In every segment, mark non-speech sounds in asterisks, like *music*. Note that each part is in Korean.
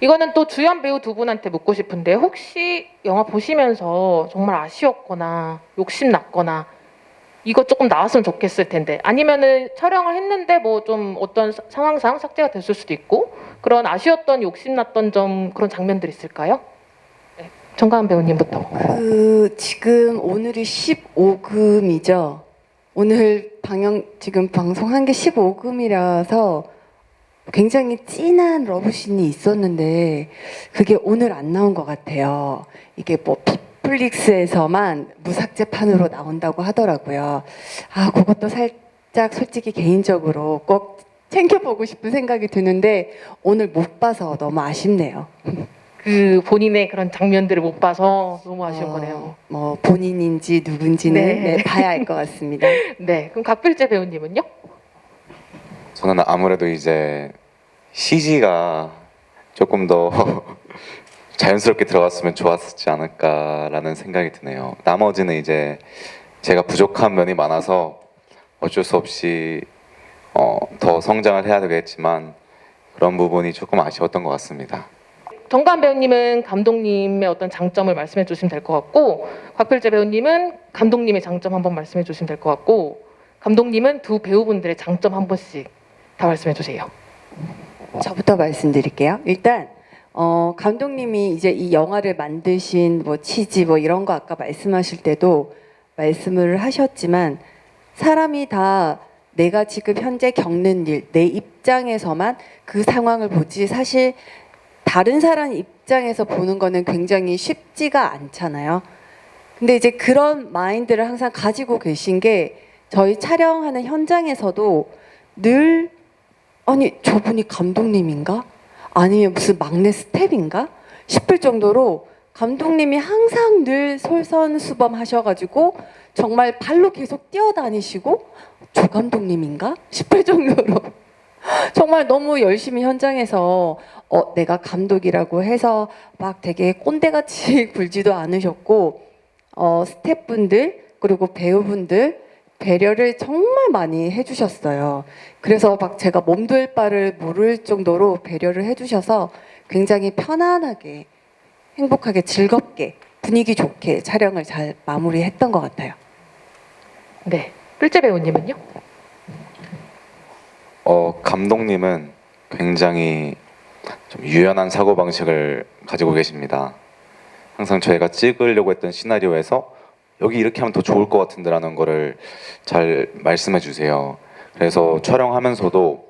이거는 또 주연 배우 두 분한테 묻고 싶은데 혹시 영화 보시면서 정말 아쉬웠거나 욕심 났거나 이거 조금 나왔으면 좋겠을 텐데 아니면은 촬영을 했는데 뭐 좀 어떤 사- 상황상 삭제가 됐을 수도 있고 그런 아쉬웠던 욕심 났던 점 그런 장면들 있을까요? 네, 정가은 배우님부터. 그 지금 오늘이 15금이죠. 오늘 방영 지금 방송한 게 15금이라서 굉장히 진한 러브씬이 있었는데 그게 오늘 안 나온 것 같아요. 이게 뭐 넷플릭스에서만 무삭제판으로 나온다고 하더라고요. 아, 그것도 살짝 솔직히 개인적으로 꼭 챙겨보고 싶은 생각이 드는데 오늘 못 봐서 너무 아쉽네요. 그 본인의 그런 장면들을 못 봐서 너무 아쉬운 어, 거네요. 뭐 본인인지 누군지는 네. 네, 봐야 알 것 같습니다. *laughs* 네, 그럼 각필재 배우님은요? 저는 아무래도 이제 CG가 조금 더 *laughs* 자연스럽게 들어갔으면 좋았지 않을까라는 생각이 드네요. 나머지는 이제 제가 부족한 면이 많아서 어쩔 수 없이 어, 더 성장을 해야 되겠지만 그런 부분이 조금 아쉬웠던 것 같습니다. 정관 배우님은 감독님의 어떤 장점을 말씀해 주시면 될 것 같고 곽필재 배우님은 감독님의 장점 한번 말씀해 주시면 될 것 같고 감독님은 두 배우분들의 장점 한 번씩 다 말씀해 주세요. 저부터 말씀드릴게요. 일단 어, 감독님이 이제 이 영화를 만드신 뭐 취지 뭐 이런 거 아까 말씀하실 때도 말씀을 하셨지만 사람이 다 내가 지금 현재 겪는 일, 내 입장에서만 그 상황을 보지 사실 다른 사람 입장에서 보는 거는 굉장히 쉽지가 않잖아요. 근데 이제 그런 마인드를 항상 가지고 계신 게 저희 촬영하는 현장에서도 늘 아니 저분이 감독님인가? 아니면 무슨 막내 스텝인가? 싶을 정도로 감독님이 항상 늘 솔선수범하셔가지고 정말 발로 계속 뛰어다니시고 조 감독님인가? 싶을 정도로 *laughs* 정말 너무 열심히 현장에서 어, 내가 감독이라고 해서 막 되게 꼰대같이 *laughs* 굴지도 않으셨고 어, 스태프분들 그리고 배우분들 배려를 정말 많이 해주셨어요. 그래서 막 제가 몸둘 바를 모를 정도로 배려를 해주셔서 굉장히 편안하게 행복하게 즐겁게 분위기 좋게 촬영을 잘 마무리했던 것 같아요. 네, 필재 배우님은요? 어, 감독님은 굉장히 좀 유연한 사고 방식을 가지고 계십니다. 항상 저희가 찍으려고 했던 시나리오에서 여기 이렇게 하면 더 좋을 것 같은데라는 거를 잘 말씀해 주세요. 그래서 촬영하면서도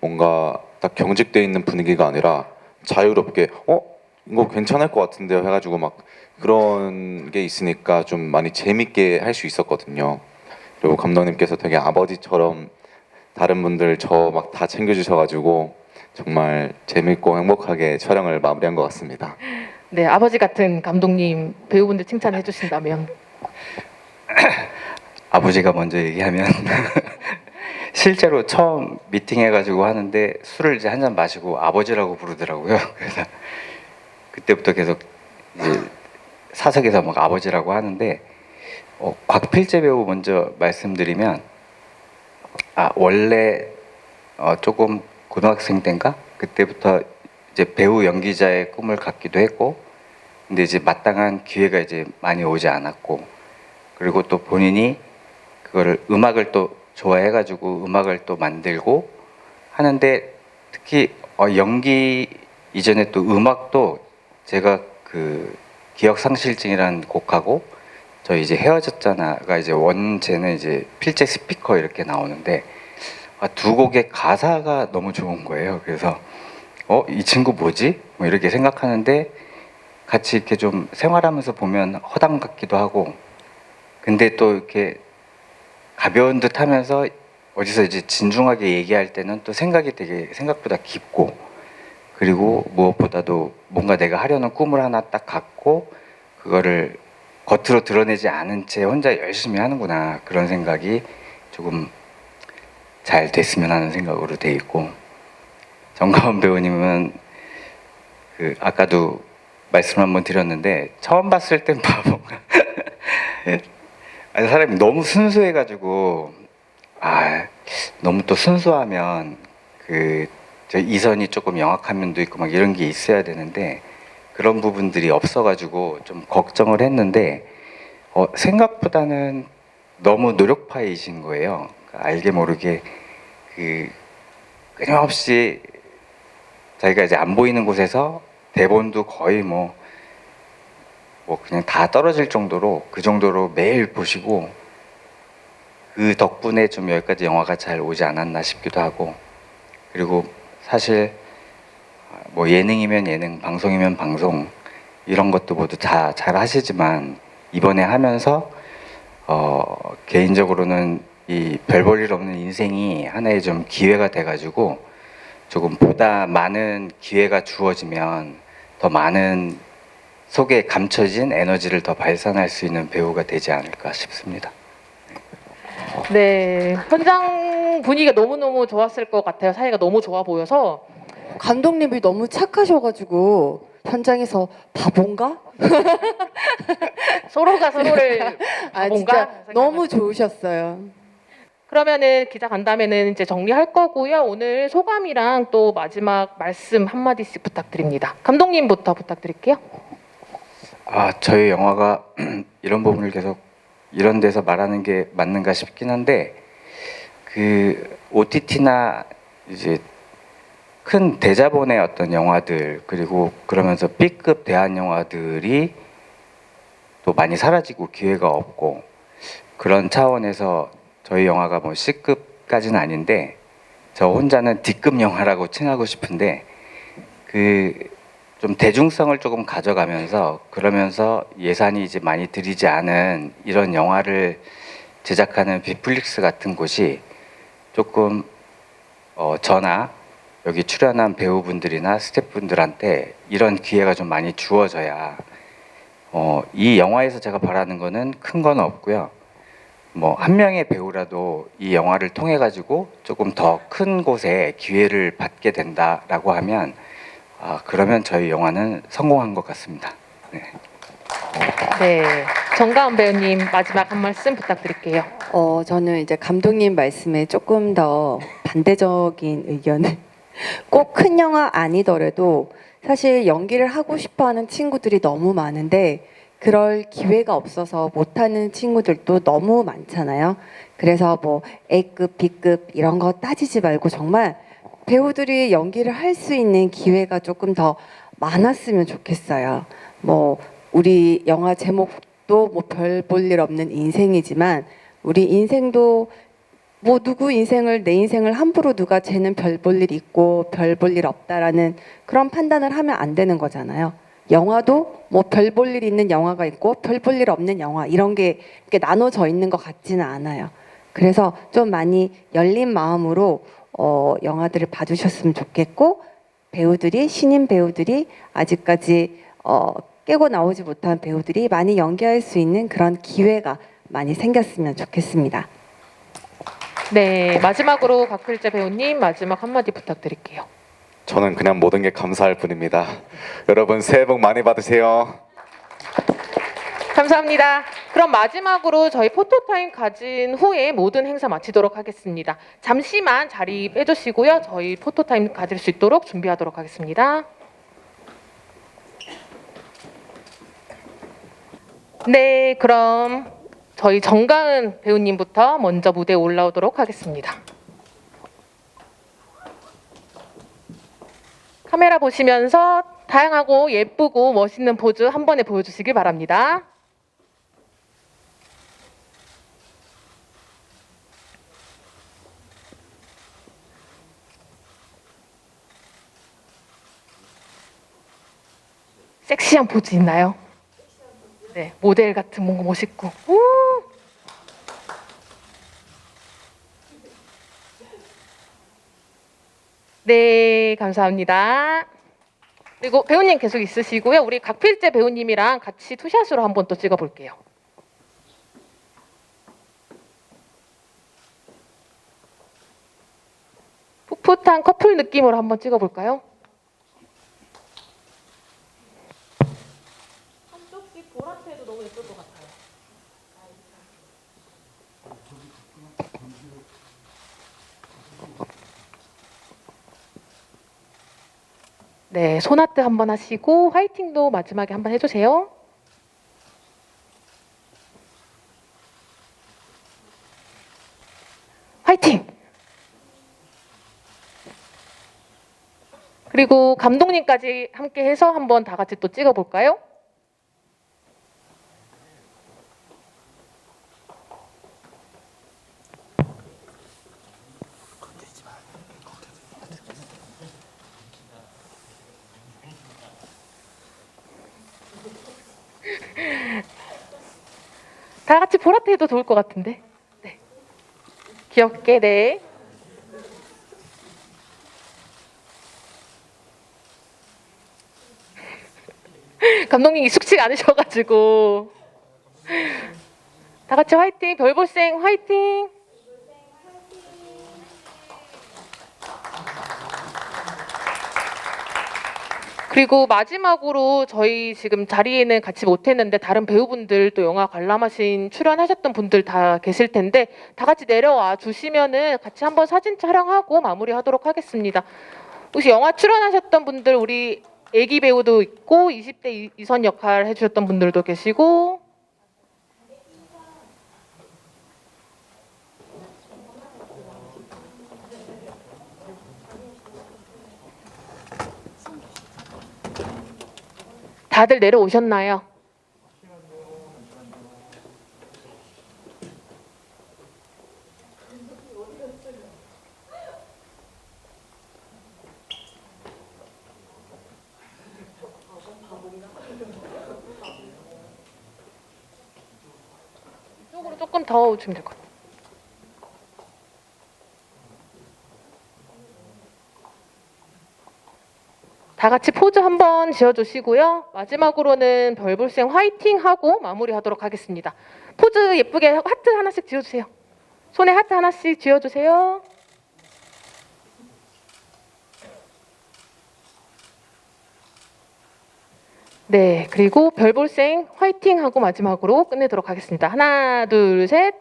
뭔가 딱 경직돼 있는 분위기가 아니라 자유롭게 어 이거 괜찮을 것 같은데요 해가지고 막 그런 게 있으니까 좀 많이 재밌게 할 수 있었거든요. 그리고 감독님께서 되게 아버지처럼 다른 분들 저 막 다 챙겨주셔가지고 정말 재밌고 행복하게 촬영을 마무리한 것 같습니다. 네, 아버지 같은 감독님 배우분들 칭찬해 주신다면 *coughs* 아버지가 먼저 얘기하면 *laughs* 실제로 처음 미팅해가지고 하는데 술을 이제 한 잔 마시고 아버지라고 부르더라고요. *laughs* 그래서 그때부터 계속 사석에서 막 아버지라고 하는데 어, 곽필재 배우 먼저 말씀드리면 아 원래 어, 조금 고등학생 때인가 그때부터 이제 배우 연기자의 꿈을 갖기도 했고 근데 이제 마땅한 기회가 이제 많이 오지 않았고 그리고 또 본인이 그거를 음악을 또 좋아해가지고 음악을 또 만들고 하는데 특히 어, 연기 이전에 또 음악도 제가 그 기억 상실증이라는 곡하고 저 이제 헤어졌잖아가 이제 원제는 이제 필재 스피커 이렇게 나오는데 아, 두 곡의 가사가 너무 좋은 거예요. 그래서 어 이 친구 뭐지? 뭐 이렇게 생각하는데 같이 이렇게 좀 생활하면서 보면 허당 같기도 하고. 근데 또 이렇게 가벼운 듯 하면서 어디서 이제 진중하게 얘기할 때는 또 생각이 되게 생각보다 깊고. 그리고 무엇보다도 뭔가 내가 하려는 꿈을 하나 딱 갖고 그거를 겉으로 드러내지 않은 채 혼자 열심히 하는구나. 그런 생각이 조금 잘 됐으면 하는 생각으로 돼 있고. 정가원 배우님은 그 아까도 말씀 한번 드렸는데 처음 봤을 땐 *laughs* 바보가 아니 사람이 너무 순수해가지고 아 너무 또 순수하면 그저 이선이 조금 영악한 면도 있고 막 이런 게 있어야 되는데 그런 부분들이 없어가지고 좀 걱정을 했는데 어, 생각보다는 너무 노력파이신 거예요. 그러니까 알게 모르게 그 끊임없이 자기가 이제 안 보이는 곳에서 대본도 거의 뭐, 뭐 그냥 다 떨어질 정도로 그 정도로 매일 보시고 그 덕분에 좀 여기까지 영화가 잘 오지 않았나 싶기도 하고 그리고 사실 뭐 예능이면 예능, 방송이면 방송 이런 것도 모두 다 잘 하시지만 이번에 하면서 어 개인적으로는 이 별 볼 일 없는 인생이 하나의 좀 기회가 돼가지고 조금 보다 많은 기회가 주어지면 더 많은 속에 감춰진 에너지를 더 발산할 수 있는 배우가 되지 않을까 싶습니다. 네, 현장 분위기가 너무너무 좋았을 것 같아요. 사이가 너무 좋아 보여서. 감독님이 너무 착하셔가지고 현장에서 바본가? *laughs* 서로가 서로를 아 바본가? 진짜 생각을- 너무 좋으셨어요. 그러면은 기자 간담회는 이제 정리할 거고요. 오늘 소감이랑 또 마지막 말씀 한 마디씩 부탁드립니다. 감독님부터 부탁드릴게요. 아 저희 영화가 *clears throat* 이런 부분을 계속 이런 데서 말하는 게 맞는가 싶긴 한데 그 OTT나 이제 큰 대자본의 어떤 영화들 그리고 그러면서 B급 대한 영화들이 또 많이 사라지고 기회가 없고 그런 차원에서 저희 영화가 뭐 C급까지는 아닌데 저 혼자는 D급 영화라고 칭하고 싶은데 그 좀 대중성을 조금 가져가면서 그러면서 예산이 이제 많이 들이지 않은 이런 영화를 제작하는 비플릭스 같은 곳이 조금 어, 저나 여기 출연한 배우분들이나 스태프분들한테 이런 기회가 좀 많이 주어져야 어, 이 영화에서 제가 바라는 거는 큰 건 없고요. 뭐 한 명의 배우라도 이 영화를 통해 가지고 조금 더 큰 곳에 기회를 받게 된다라고 하면 아, 그러면 저희 영화는 성공한 것 같습니다. 네. 네, 정가은 배우님 마지막 한 말씀 부탁드릴게요. 어 저는 이제 감독님 말씀에 조금 더 반대적인 의견을 *laughs* 꼭 큰 영화 아니더라도 사실 연기를 하고 싶어 하는 친구들이 너무 많은데 그럴 기회가 없어서 못하는 친구들도 너무 많잖아요. 그래서 뭐 A급, B급 이런 거 따지지 말고 정말 배우들이 연기를 할 수 있는 기회가 조금 더 많았으면 좋겠어요. 뭐 우리 영화 제목도 뭐 별 볼 일 없는 인생이지만 우리 인생도 뭐 누구 인생을 내 인생을 함부로 누가 쟤는 별 볼 일 있고 별 볼 일 없다라는 그런 판단을 하면 안 되는 거잖아요. 영화도 뭐 별 볼 일 있는 영화가 있고 별 볼 일 없는 영화 이런 게 이렇게 나눠져 있는 것 같지는 않아요. 그래서 좀 많이 열린 마음으로 어, 영화들을 봐주셨으면 좋겠고 배우들이 신인 배우들이 아직까지 어, 깨고 나오지 못한 배우들이 많이 연기할 수 있는 그런 기회가 많이 생겼으면 좋겠습니다. 네, 마지막으로 박필재 배우님 마지막 한마디 부탁드릴게요. 저는 그냥 모든 게 감사할 뿐입니다. 여러분 새해 복 많이 받으세요. 감사합니다. 그럼 마지막으로 저희 포토타임 가진 후에 모든 행사 마치도록 하겠습니다. 잠시만 자리 빼주시고요. 저희 포토타임 가질 수 있도록 준비하도록 하겠습니다. 네, 그럼 저희 정가은 배우님부터 먼저 무대에 올라오도록 하겠습니다. 카메라 보시면서 다양하고 예쁘고 멋있는 포즈 한 번에 보여주시길 바랍니다. 섹시한 포즈 있나요? 네, 모델 같은 뭔가 멋있고. 우! 네, 감사합니다. 그리고 배우님 계속 있으시고요. 우리 각필재 배우님이랑 같이 투샷으로 한번 또 찍어볼게요. 풋풋한 커플 느낌으로 한번 찍어볼까요? 한쪽씩 보라트해도 너무 예쁠 것 같아요. 네, 손아트 한번 하시고 화이팅도 마지막에 한번 해주세요. 화이팅! 그리고 감독님까지 함께 해서 한번 다 같이 또 찍어볼까요? 다 같이 보라트 해도 좋을 것 같은데. 네. 귀엽게, 네. *laughs* 감독님 익숙치가 않으셔가지고. 다 같이 화이팅! 별볼생 화이팅! 그리고 마지막으로 저희 지금 자리에는 같이 못했는데 다른 배우분들 또 영화 관람하신 출연하셨던 분들 다 계실 텐데 다 같이 내려와 주시면은 같이 한번 사진 촬영하고 마무리하도록 하겠습니다. 혹시 영화 출연하셨던 분들 우리 애기 배우도 있고 20대 이- 이선 역할 해주셨던 분들도 계시고 다들 내려오셨나요? 이쪽으로 조금 더 오시면 될 것 같아요. 다 같이 포즈 한번 지어주시고요. 마지막으로는 별볼생 화이팅 하고 마무리하도록 하겠습니다. 포즈 예쁘게 하트 하나씩 지어주세요. 손에 하트 하나씩 지어주세요. 네, 그리고 별볼생 화이팅 하고 마지막으로 끝내도록 하겠습니다. 하나, 둘, 셋.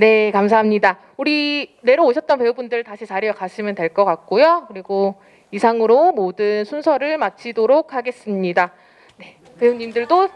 네, 감사합니다. 우리 내려오셨던 배우분들 다시 자리에 가시면 될 것 같고요. 그리고 이상으로 모든 순서를 마치도록 하겠습니다. 네, 배우님들도